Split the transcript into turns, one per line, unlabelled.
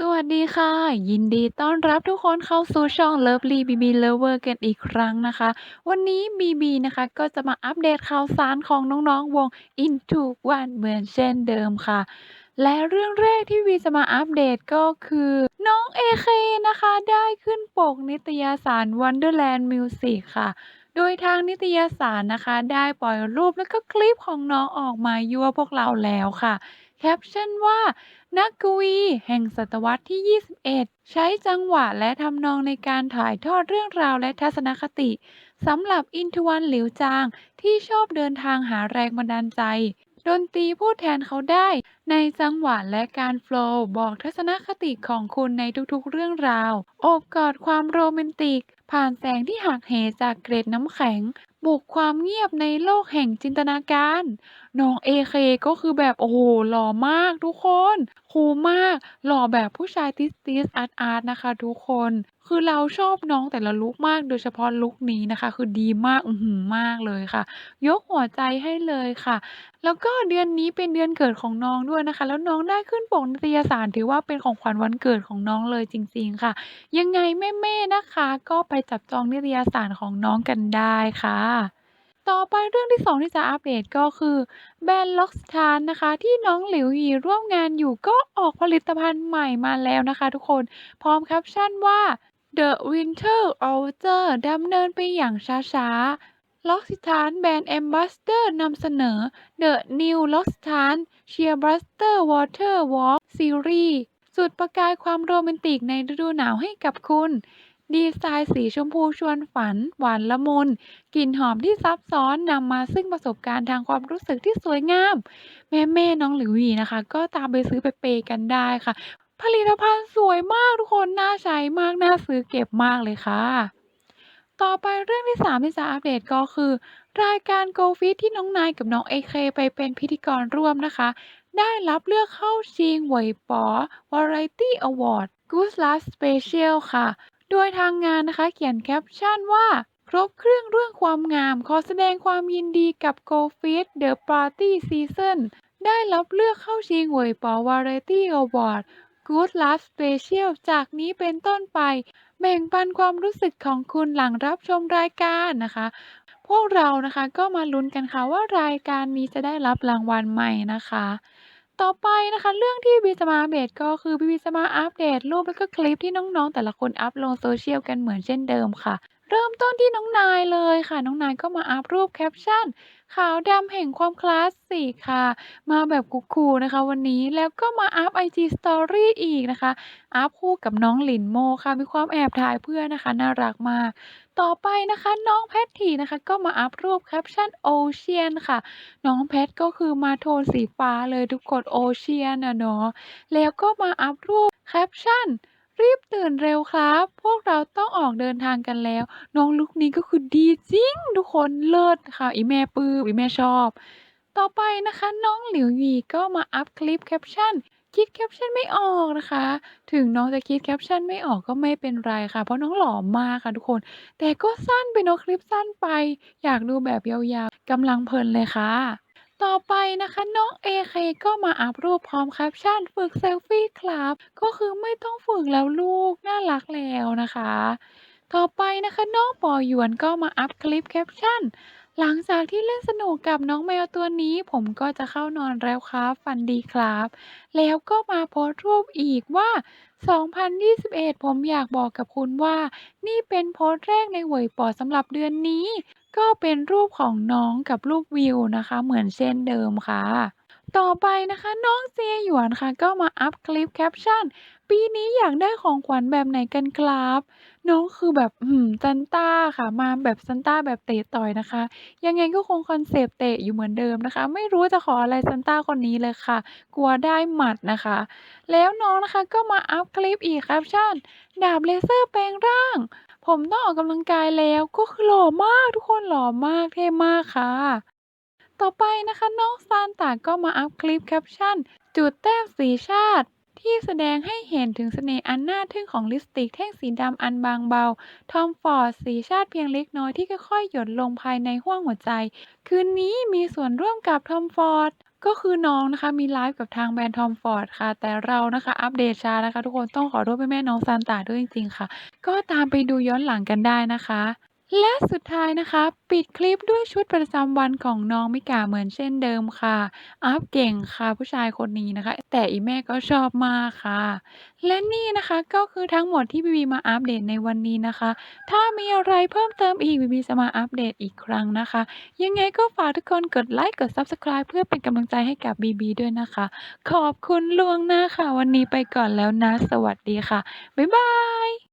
สวัสดีค่ะ ยินดีต้อนรับทุกคนเข้าสู่ช่อง Lovely BB Lover กันอีกครั้งนะคะ วันนี้ BB นะคะ ก็จะมาอัปเดตข่าวสารของน้องๆวง In2ONE เหมือนเช่นเดิมค่ะ และเรื่องแรกที่ B จะมาอัปเดตก็คือ น้อง AK นะคะ ได้ขึ้นปกนิตยสาร Wonderland Music ค่ะ โดยทางนิตยสารนะคะ ได้ปล่อยรูปแล้วก็คลิปของน้องออกมายั่วพวกเราแล้วค่ะ แคปชั่นว่า นักกวี แห่งศตวรรษที่ 21 ใช้จังหวะและทำนองในการถ่ายทอดเรื่องราวและทัศนคติสำหรับอินทวันหลิวจางที่ชอบเดินทางหาแรงบันดาลใจ ดนตรีพูดแทนเขาได้ ในจังหวะและการโฟล์บอกทัศนคติของคุณในทุกๆเรื่องราวโอบกอดความโรแมนติก ผ่านแสงที่หักเหจากเกร็ดน้ำแข็ง บุกความเงียบในโลกแห่งจินตนาการ น้อง AK ก็คือแบบโอ้โฮหล่อมากทุกคนคูลมาก หล่อแบบผู้ชายติสๆอาร์ตๆนะคะทุกคน คือเราชอบน้องแต่ละลุกมากโดยเฉพาะลุกนี้นะคะ คือดีมากอื้อฮือมากเลยค่ะ ยกหัวใจให้เลยค่ะ แล้วก็เดือนนี้เป็นเดือนเกิดของน้องด้วยนะคะ แล้วน้องได้ขึ้นปกนิตยสารถือว่าเป็นของขวัญวันเกิดของน้องเลยจริง ๆค่ะ ยังไงแม่ๆนะคะ ก็ไปจับจองนิตยสารของน้องกันได้ค่ะ ต่อไปเรื่องที่ 2 ที่จะอัปเดตก็คือแบรนด์ L'Occitane นะคะ ที่น้องหลิวหยีร่วมงานอยู่ก็ออกผลิตภัณฑ์ใหม่มาแล้วนะคะทุกคนพร้อมแคปชั่นว่า The Winter Outer ดำเนินไปอย่างช้าๆ L'Occitane Brand Ambassador นำเสนอ The New L'Occitane Shearbuster Water Walk Series จุดประกายความโรแมนติกในฤดูหนาวให้กับคุณ ดีไซน์สีชมพูชวนฝัน หวานละมุน กลิ่นหอมที่ซับซ้อนนำมาซึ่งประสบการณ์ทางความรู้สึกที่สวยงาม แม่ๆน้องหลิวหยีนะคะ ก็ตามไปซื้อไปเปย์กันได้ค่ะ ผลิตภัณฑ์สวยมากทุกคน น่าใช้มาก น่าซื้อเก็บมากเลยค่ะ ต่อไปเรื่องที่ 3 ที่จะอัปเดตก็คือ รายการ Go Fit ที่น้องนายกับน้อง AK ไปเป็นพิธีกรร่วมนะคะ ได้รับเลือกเข้าชิงเวยป๋อ Variety Award Good Life Special ค่ะ โดยทางงานนะคะ เขียนแคปชั่นว่า ครบเครื่องเรื่องความงาม ขอแสดงความยินดีกับ Go Fit The Party Season ได้รับเลือกเข้าชิงหวยป๋อ Variety Award Good Life Special จากนี้เป็นต้นไป แบ่งปันความรู้สึกของคุณหลังรับชมรายการนะคะ พวกเรานะคะก็มาลุ้นกันค่ะว่ารายการนี้จะได้รับรางวัลไหม่นะคะ ต่อไปนะคะ เรื่องที่ B จะมาอัปเดต ก็คือบีจะมาอัปเดตรูป แล้วก็คลิปที่น้องๆ แต่ละคนอัปลงโซเชียลกันเหมือนเช่นเดิมค่ะ เริ่มต้นที่น้องนายเลยค่ะ น้องนายก็มาอัปรูปแคปชั่น ขาวดำแห่งความคลาสสิกค่ะ มาแบบคูลๆนะคะวันนี้แล้วก็มาอัป IG Story อีกนะคะ อัปคู่กับน้องหลินโมค่ะ มีความแอบถ่ายเพื่อนนะคะ น่ารักมาก ต่อไปนะคะน้องแพททีนะคะ ก็มาอัปรูปแคปชั่น Ocean ค่ะ น้องแพทก็คือมาโทนสีฟ้าเลยทุกคน Ocean อะเนาะแล้วก็มาอัปรูปแคปชั่น รีบตื่นเร็วครับ พวกเราต้องออกเดินทางกันแล้ว น้องลุคนี้ก็คือดีจริง ทุกคนเลิศค่ะ อีแม่ปื้มอีแม่ชอบ ต่อไปนะคะ น้องหลิวหยีก็มาอัปคลิปแคปชั่นคิดแคปชั่นไม่ออกนะคะ ถึงน้องจะคิดแคปชั่นไม่ออกก็ไม่เป็นไรค่ะ เพราะน้องหล่อมากค่ะทุกคน แต่ก็สั้นไปเนาะคลิปสั้นไป อยากดูแบบยาวๆกำลังเพลินเลยค่ะ ต่อไปนะคะน้อง AK ก็มาอัพรูปพร้อมแคปชั่นฝึกเซลฟี่ครับ ก็คือไม่ต้องฝึกแล้วลูก น่ารักแล้วนะคะ ต่อไปนะคะน้องปอหยวนก็มาอัพคลิปแคปชั่น หลังจากที่เล่นสนุกกับน้องแมวตัวนี้ ผมก็จะเข้านอนแล้วครับ ฝันดีครับ แล้วก็มาโพสต์รูปอีกว่า 2021 ผมอยากบอกกับคุณว่า นี่เป็นโพสต์แรกในเหวยป๋อสำหรับเดือนนี้ ก็เป็นรูปของน้องกับรูปวิวนะคะ เหมือนเช่นเดิมค่ะ ต่อไปนะคะ น้องเจียหยวนค่ะ ก็มาอัปคลิปแคปชั่น ปีนี้อยากได้ของขวัญแบบไหนกันครับ น้องคือแบบอื้อฮือซันต้าค่ะมาแบบซันต้าแบบเตะต่อยนะคะ ยังไงก็คงคอนเซปต์เตะอยู่เหมือนเดิมนะคะ ไม่รู้จะขออะไรซันต้าคนนี้เลยค่ะ กลัวได้หมัดนะคะ แล้วน้องนะคะก็มาอัปคลิปอีกแคปชั่น ดาบเลเซอร์แปลงร่าง ผมต้องออกกำลังกายแล้วก็คือหล่อมากทุกคนหล่อมากเท่มากค่ะ ต่อไปนะคะน้องซานตะก็มาอัปคลิปแคปชั่น จุดแต้มสีชาติ ที่แสดงให้เห็นถึงเสน่ห์อันน่าทึ่งของลิปสติกแท่งสีดำอันบางเบา Tom Ford สีชาติเพียงเล็กน้อยที่ค่อยๆหยดลงภายในห้วงหัวใจ คืนนี้มีส่วนร่วมกับ Tom Ford ก็คือน้องนะคะมีไลฟ์กับทางแบรนด์ Tom Ford ค่ะ แต่เรานะคะอัปเดตช้านะคะ ทุกคนต้องขอโทษแม่น้องซานต้าด้วยจริงๆค่ะ ก็ตามไปดูย้อนหลังกันได้นะคะ และสุดท้ายนะคะ ปิดคลิปด้วยชุดประจำวันของน้องมิกาเหมือนเช่นเดิมค่ะ อัปเก่งค่ะผู้ชายคนนี้นะคะ แต่อีแม่ก็ชอบมากค่ะ และนี่นะคะก็คือทั้งหมดที่บีบีมาอัปเดตในวันนี้นะคะ ถ้ามีอะไรเพิ่มเติมอีกบีบีจะมาอัปเดตอีกครั้งนะคะ ยังไงก็ฝากทุกคนกดไลค์กด Subscribe เพื่อเป็นกำลังใจให้กับบีบีด้วยนะคะ ขอบคุณล่วงหน้าค่ะ วันนี้ไปก่อนแล้วนะ สวัสดีค่ะบ๊ายบาย